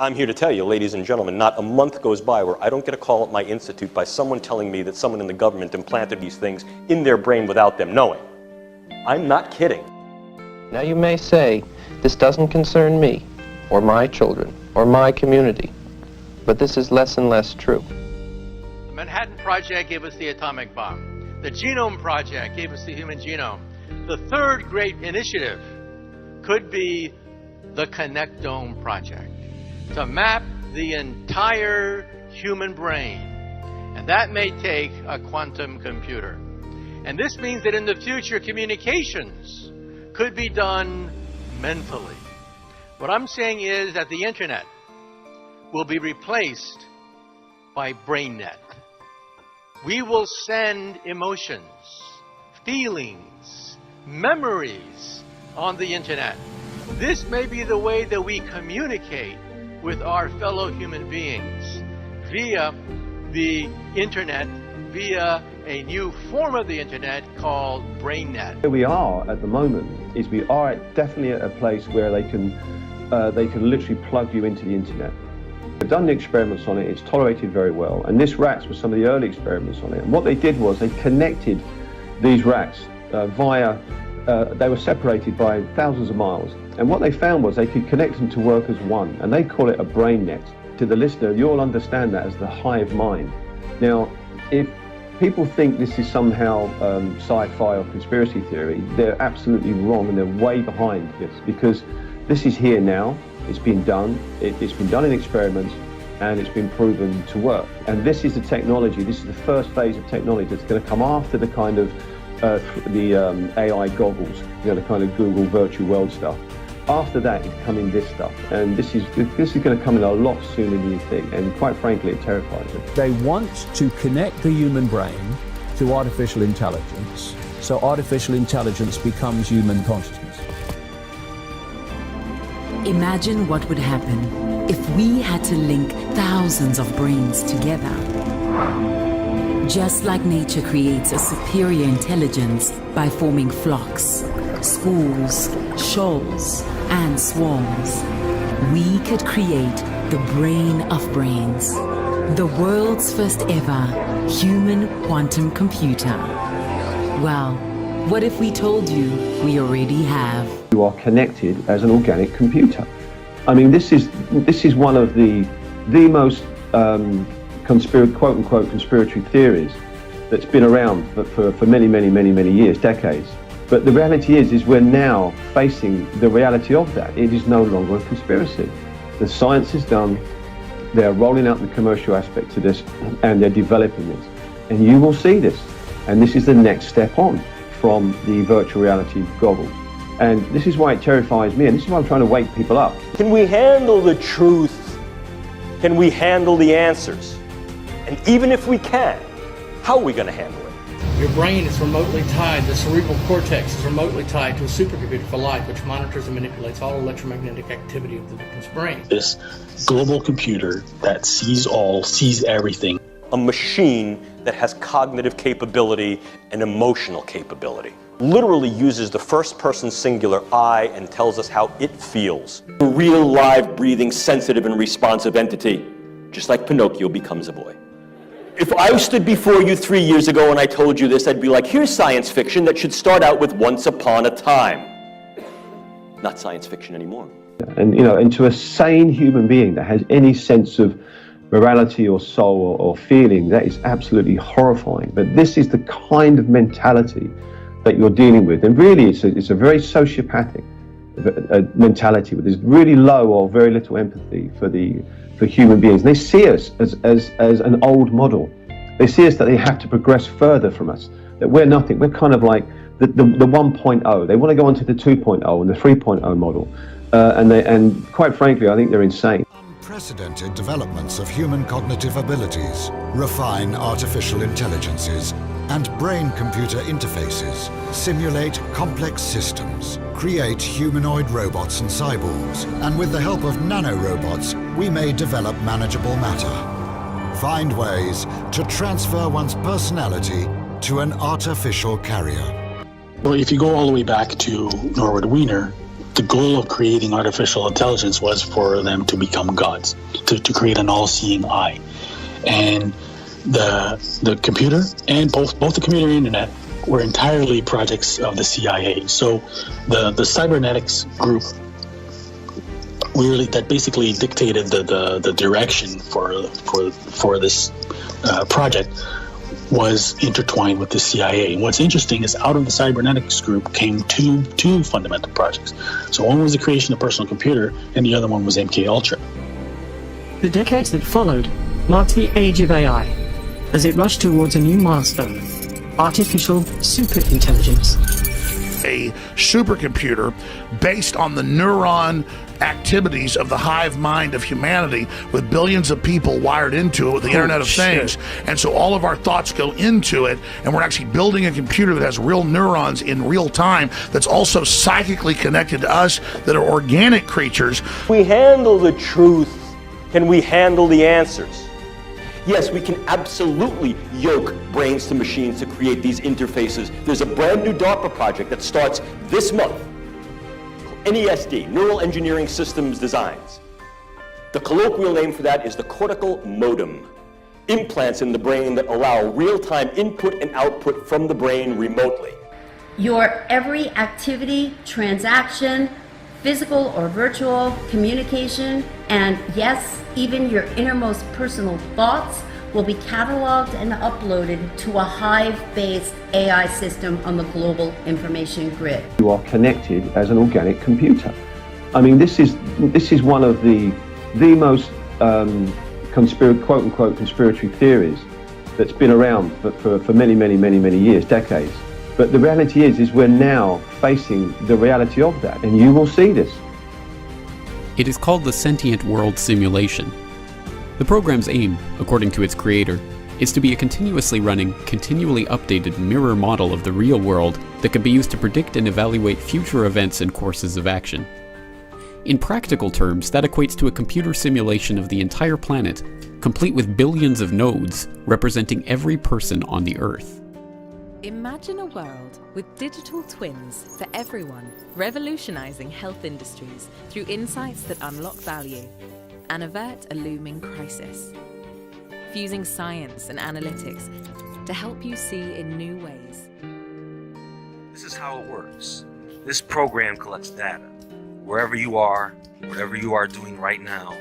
I'm here to tell you, ladies and gentlemen, not a month goes by where I don't get a call at my institute by someone telling me that someone in the government implanted these things in their brain without them knowing. I'm not kidding. Now you may say, this doesn't concern me, or my children, or my community. But this is less and less true. The Manhattan Project gave us the atomic bomb. The Genome Project gave us the human genome. The third great initiative could be the Connectome Project to map the entire human brain. And that may take a quantum computer. And this means that in the future, communications could be done mentally. What I'm saying is that the internet will be replaced by BrainNet. We will send emotions, feelings, memories on the internet. This may be the way that we communicate with our fellow human beings via the internet, via a new form of the internet called BrainNet. Where we are at the moment is we are definitely at a place where they can uh, they can literally plug you into the internet. They've done the experiments on it, it's tolerated very well, and this rats was some of the early experiments on it. And what they did was they connected these rats uh, via, uh, they were separated by thousands of miles. And what they found was they could connect them to work as one, and they call it a brain net. To the listener, you'll understand that as the hive mind. Now, if people think this is somehow um, sci-fi or conspiracy theory, they're absolutely wrong and they're way behind this because this is here now, it's been done, it, has been done in experiments, and it's been proven to work. And this is the technology, this is the first phase of technology that's going to come after the kind of uh, the um, AI goggles, you know, the kind of Google virtual world stuff. After that is coming this stuff, and this is this is going to come in a lot sooner than you think. And quite frankly, it terrifies me. They want to connect the human brain to artificial intelligence, so artificial intelligence becomes human consciousness. Imagine what would happen if we had to link thousands of brains together. Just like nature creates a superior intelligence by forming flocks, schools, shoals, and swarms, we could create the brain of brains, the world's first ever human quantum computer. Well, what if we told you we already have? You are connected as an organic computer. I mean, this is this is one of the the most um, conspir- quote unquote conspiratory theories that's been around for, for, for many, many, many, many years, decades. But the reality is, is we're now facing the reality of that. It is no longer a conspiracy. The science is done. They're rolling out the commercial aspect to this, and they're developing this. And you will see this. And this is the next step on from the virtual reality goggles. And this is why it terrifies me, and this is why I'm trying to wake people up. Can we handle the truth? Can we handle the answers? And even if we can, how are we going to handle it? Your brain is remotely tied, the cerebral cortex is remotely tied to a supercomputer for life, which monitors and manipulates all electromagnetic activity of the victim's brain. This global computer that sees all, sees everything. A machine that has cognitive capability and emotional capability. Literally uses the first person singular I and tells us how it feels. A real, live, breathing, sensitive, and responsive entity, just like Pinocchio becomes a boy. If I stood before you three years ago and I told you this, I'd be like, here's science fiction that should start out with once upon a time. Not science fiction anymore. And you know, and to a sane human being that has any sense of morality or soul or, or feeling, that is absolutely horrifying. But this is the kind of mentality that you're dealing with, and really, it's a, it's a very sociopathic uh, mentality with this really low or very little empathy for the for human beings. They see us as, as, as an old model. They see us that they have to progress further from us, that we're nothing. We're kind of like the, the, the 1.0. They want to go on to the 2.0 and the 3.0 model. Uh, and, they, and quite frankly, I think they're insane. Unprecedented developments of human cognitive abilities, refine artificial intelligences, and brain-computer interfaces, simulate complex systems, create humanoid robots and cyborgs, and with the help of nanorobots, we may develop manageable matter. Find ways to transfer one's personality to an artificial carrier. Well, if you go all the way back to Norbert Wiener, the goal of creating artificial intelligence was for them to become gods, to, to create an all-seeing eye. And the the computer and both both the computer and internet were entirely projects of the CIA. So the the cybernetics group really that basically dictated the, the, the direction for for for this uh, project was intertwined with the CIA. And what's interesting is out of the cybernetics group came two two fundamental projects. So one was the creation of personal computer, and the other one was MK Ultra. The decades that followed marked the age of AI as it rushed towards a new milestone artificial superintelligence. A supercomputer based on the neuron activities of the hive mind of humanity with billions of people wired into it with the Internet of shit. Things. And so all of our thoughts go into it, and we're actually building a computer that has real neurons in real time that's also psychically connected to us, that are organic creatures. we handle the truth, can we handle the answers? Yes, we can absolutely yoke brains to machines to create these interfaces. There's a brand new DARPA project that starts this month. NESD, Neural Engineering Systems Designs. The colloquial name for that is the cortical modem. Implants in the brain that allow real-time input and output from the brain remotely. Your every activity, transaction, physical or virtual communication, and yes, even your innermost personal thoughts will be cataloged and uploaded to a Hive-based AI system on the global information grid. You are connected as an organic computer. I mean, this is this is one of the the most um, conspir- quote unquote conspiratory theories that's been around for, for, for many, many, many, many years, decades. But the reality is, is we're now facing the reality of that, and you will see this. It is called the Sentient World Simulation. The program's aim, according to its creator, is to be a continuously running, continually updated mirror model of the real world that can be used to predict and evaluate future events and courses of action. In practical terms, that equates to a computer simulation of the entire planet, complete with billions of nodes representing every person on the Earth. Imagine a world with digital twins for everyone, revolutionizing health industries through insights that unlock value and avert a looming crisis. Fusing science and analytics to help you see in new ways. This is how it works. This program collects data. Wherever you are, whatever you are doing right now,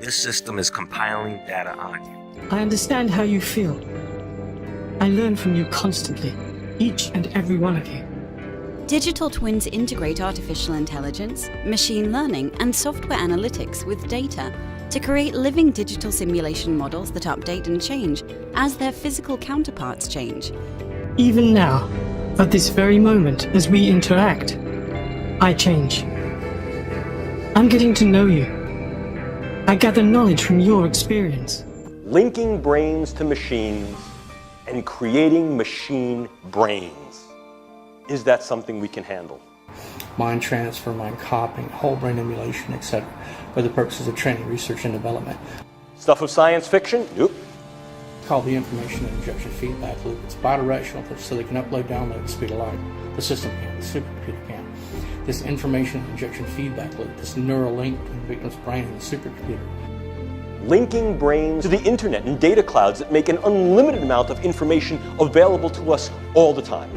this system is compiling data on you. I understand how you feel. I learn from you constantly, each and every one of you. Digital twins integrate artificial intelligence, machine learning, and software analytics with data to create living digital simulation models that update and change as their physical counterparts change. Even now, at this very moment, as we interact, I change. I'm getting to know you. I gather knowledge from your experience. linking brains to machines and creating machine brains. Is that something we can handle? mind transfer, mind copying, whole brain emulation, etc., for the purposes of training, research, and development. Stuff of science fiction? Nope. Called the information injection feedback loop. It's bidirectional, so they can upload, download at the speed of light. The system can, the supercomputer can. This information injection feedback loop, this neural link between the victim's brain and the supercomputer. Linking brains to the internet and data clouds that make an unlimited amount of information available to us all the time.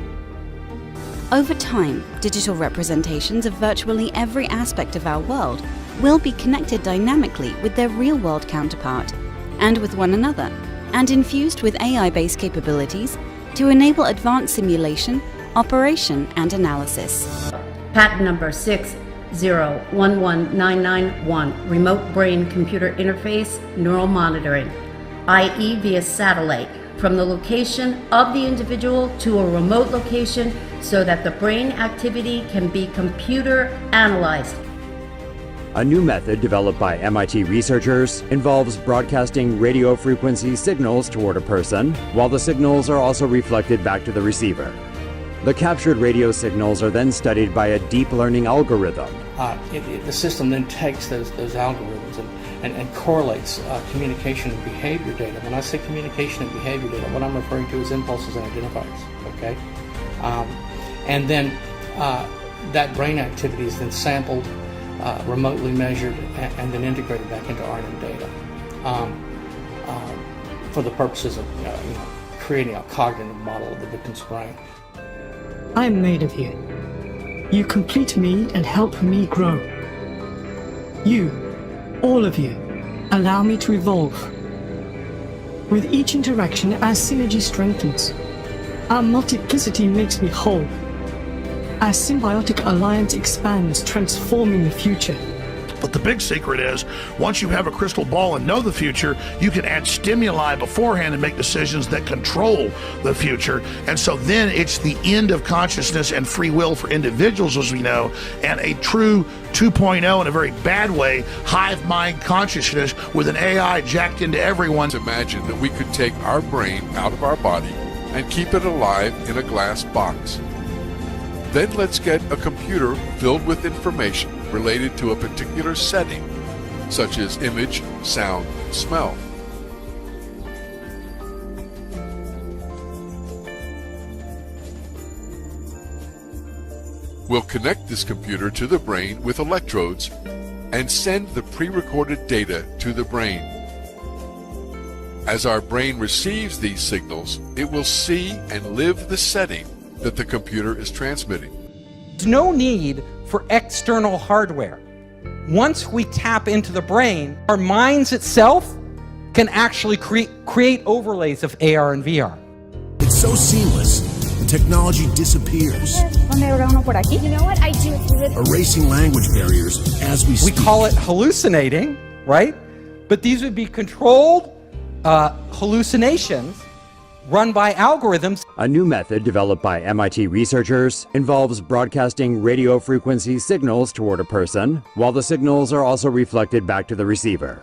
Over time, digital representations of virtually every aspect of our world will be connected dynamically with their real world counterpart and with one another, and infused with AI based capabilities to enable advanced simulation, operation, and analysis. Patent number 6011991, Remote Brain Computer Interface Neural Monitoring, i.e. via satellite, from the location of the individual to a remote location so that the brain activity can be computer analyzed. A new method developed by MIT researchers involves broadcasting radio frequency signals toward a person, while the signals are also reflected back to the receiver. The captured radio signals are then studied by a deep learning algorithm. Uh, it, it, the system then takes those, those algorithms and, and, and correlates uh, communication and behavior data. When I say communication and behavior data, what I'm referring to is impulses and identifiers. Okay, um, and then uh, that brain activity is then sampled, uh, remotely measured, and, and, then integrated back into RNN data um, uh, for the purposes of uh, you know, creating a cognitive model of the victim's brain. I am made of you. You complete me and help me grow. You, all of you, allow me to evolve. With each interaction, our synergy strengthens. Our multiplicity makes me whole. Our symbiotic alliance expands, transforming the future. But the big secret is once you have a crystal ball and know the future, you can add stimuli beforehand and make decisions that control the future. And so then it's the end of consciousness and free will for individuals, as we know, and a true 2.0 in a very bad way, hive mind consciousness with an AI jacked into everyone. Imagine that we could take our brain out of our body and keep it alive in a glass box. Then let's get a computer filled with information related to a particular setting, such as image, sound, smell. We'll connect this computer to the brain with electrodes and send the pre-recorded data to the brain. As our brain receives these signals, it will see and live the setting that the computer is transmitting. There's no need for external hardware. Once we tap into the brain, our minds itself can actually cre- create overlays of AR and VR. It's so seamless, the technology disappears. You know what? I do. Erasing language barriers as we speak. We call it hallucinating, right? But these would be controlled uh, hallucinations run by algorithms. A new method developed by MIT researchers involves broadcasting radio frequency signals toward a person, while the signals are also reflected back to the receiver.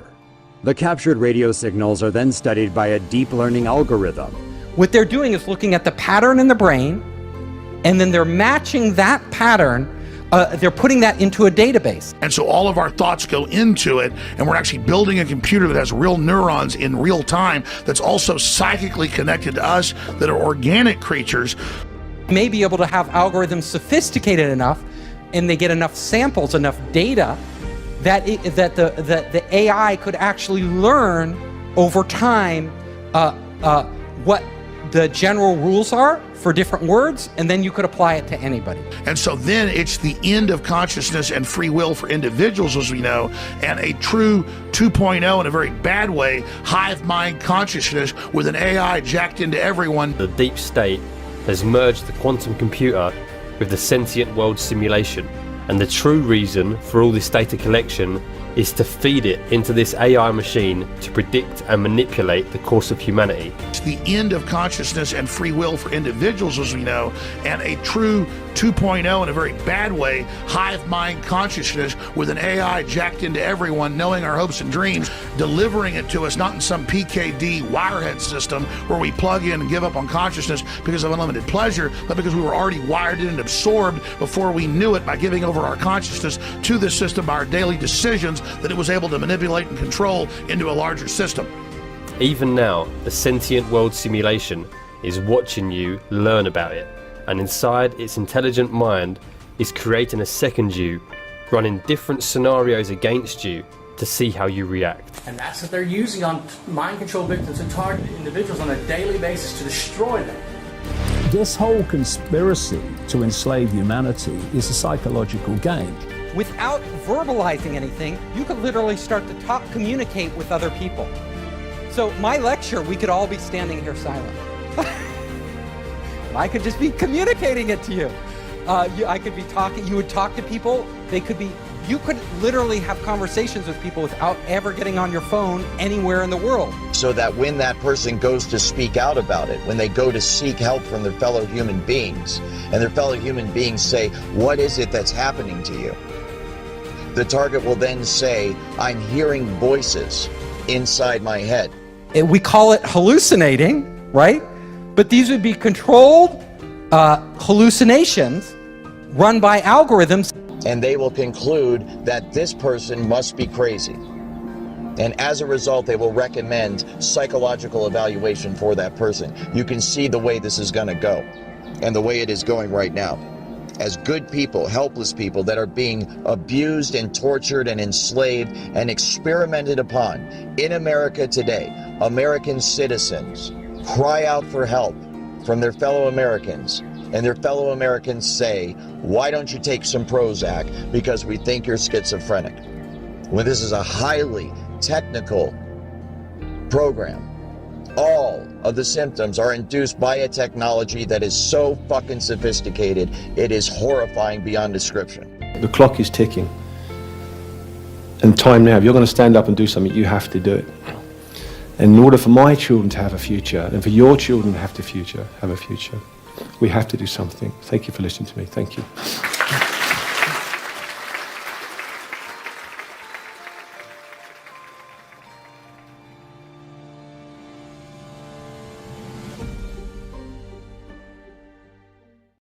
The captured radio signals are then studied by a deep learning algorithm. What they're doing is looking at the pattern in the brain, and then they're matching that pattern uh, they're putting that into a database. And so all of our thoughts go into it, and we're actually building a computer that has real neurons in real time that's also psychically connected to us that are organic creatures. May be able to have algorithms sophisticated enough and they get enough samples, enough data that it, that the, the, the AI could actually learn over time uh, uh, what the general rules are for different words, and then you could apply it to anybody. And so then it's the end of consciousness and free will for individuals, as we know, and a true 2.0 in a very bad way, hive mind consciousness with an AI jacked into everyone. The deep state has merged the quantum computer with the sentient world simulation. And the true reason for all this data collection is to feed it into this AI machine to predict and manipulate the course of humanity. It's the end of consciousness and free will for individuals, as we know, and a true 2.0 in a very bad way, hive mind consciousness with an AI jacked into everyone, knowing our hopes and dreams, delivering it to us not in some PKD wirehead system where we plug in and give up on consciousness because of unlimited pleasure, but because we were already wired in and absorbed before we knew it by giving over our consciousness to the system by our daily decisions that it was able to manipulate and control into a larger system. Even now, the sentient world simulation is watching you learn about it and inside its intelligent mind is creating a second you, running different scenarios against you to see how you react. And that's what they're using on mind control victims and target individuals on a daily basis to destroy them. This whole conspiracy to enslave humanity is a psychological game. Without verbalizing anything, you could literally start to talk, communicate with other people. So, my lecture, we could all be standing here silent. I could just be communicating it to you. Uh, you. I could be talking, you would talk to people, they could be, you could literally have conversations with people without ever getting on your phone anywhere in the world. So that when that person goes to speak out about it, when they go to seek help from their fellow human beings, and their fellow human beings say, What is it that's happening to you? The target will then say, I'm hearing voices inside my head. We call it hallucinating, right? But these would be controlled uh, hallucinations run by algorithms. And they will conclude that this person must be crazy. And as a result, they will recommend psychological evaluation for that person. You can see the way this is going to go and the way it is going right now. As good people, helpless people that are being abused and tortured and enslaved and experimented upon in America today. American citizens cry out for help from their fellow Americans. And their fellow Americans say, Why don't you take some Prozac? Because we think you're schizophrenic. When this is a highly technical program, all of the symptoms are induced by a technology that is so fucking sophisticated, it is horrifying beyond description. The clock is ticking. And time now, if you're going to stand up and do something, you have to do it. And in order for my children to have a future, and for your children to have the future, have a future, we have to do something. Thank you for listening to me. Thank you.